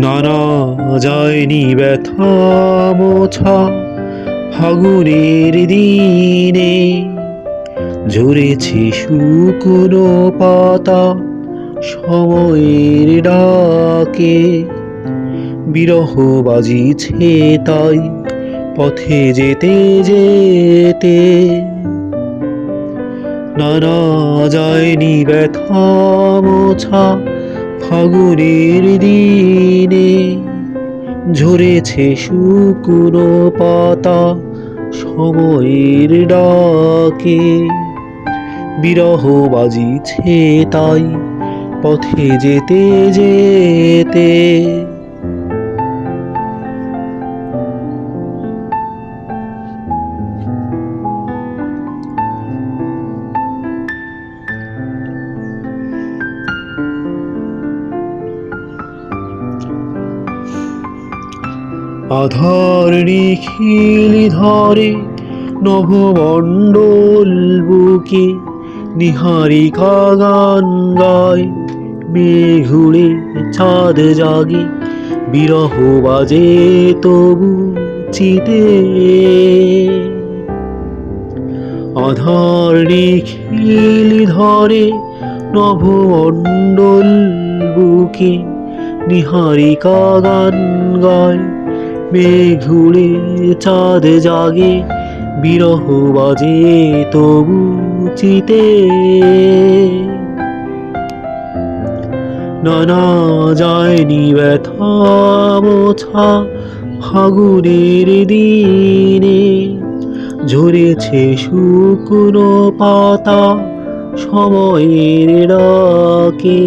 নানা যায়নি ব্যথা মোছা ফাগুনের দিনে। ঝরেছে শুকনো পাতা সময়ের ডাকে। বিরহ বাজিছে তাই পথে যেতে যেতে। নানা যায়নি ব্যথা মোছা ফাগুনের দিনে ঝরেছে শুকনো পাতা সময়ের ডাকে। বিরহ বাজিছে তাই পথে যেতে যেতে আধার নিখিল ধরে নভমণ্ডল বুকে নিহারিকা গান গায় মেঘুড়ে চাঁদ জাগে, বিরহ বাজে তবু চিতে। আধার নিখিল ধরে নভমণ্ডল বুকে নিহারিকা গান গায় মেঘুড়ে চাঁদ জাগে, বিরহ বাজে তবু চিতে। নানা যায়নি ব্যথা মোছা ফাগুনের দিনে, ঝরেছে শুকনো পাতা সময়ের ডাকে।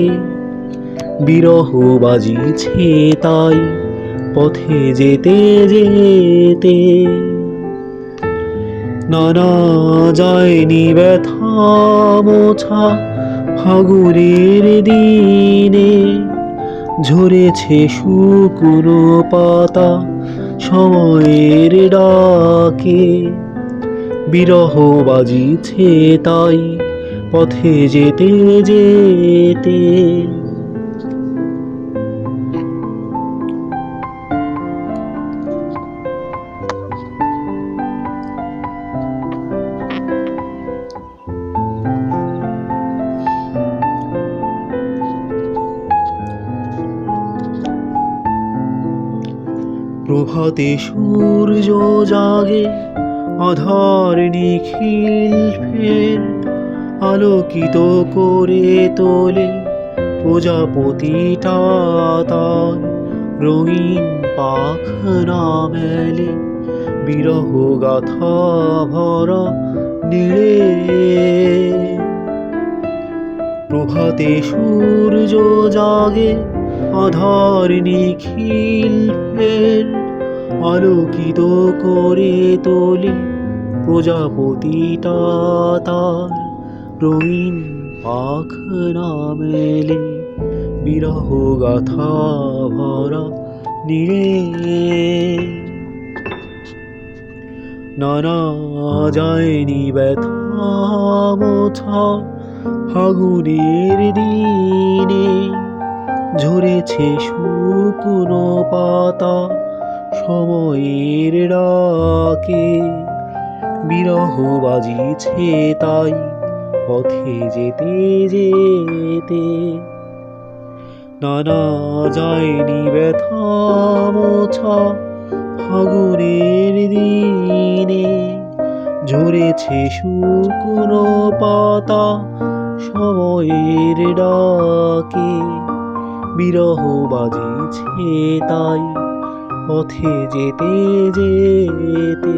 বিরহ বাজিছে তাই পথে যেতে যেতে। নানা যায়নি ব্যথা মোছা দিনে। ঝরেছে শুকনো পাতা সময়ের ডাকে। বিরহ বাজিছে তাই পথে যেতে যেতে। প্রভাতে সূর্য জাগে আধার নিখিল ফের আলোকিত করে তোলে, প্রজাপতিটা তার রঙিন পাখনা মেলে, বিরহ গাথা ভরা নীড়ে প্রভাতে সূর্য জাগে আধার নিখিল ফের আলোকিত করে তোলে প্রজাপতিটা তার। রঙিন পাখ না মেলে বিরহ গাথা ভরা নীড়ে নানা যায়নি ব্যথা মোছা ফাগুনের দিনে। ঝরেছে শুকনো পাতা সময়ের ডাকে বিরহ বাজিছে তাই পথে যেতে যেতে। নানা যায়নি ব্যথা মোছা ফাগুনের দিনে, ঝরেছে শুকনো পাতা সময়ের ডাকে বিরহ বাজিছে তাই পথে যেতে যেতে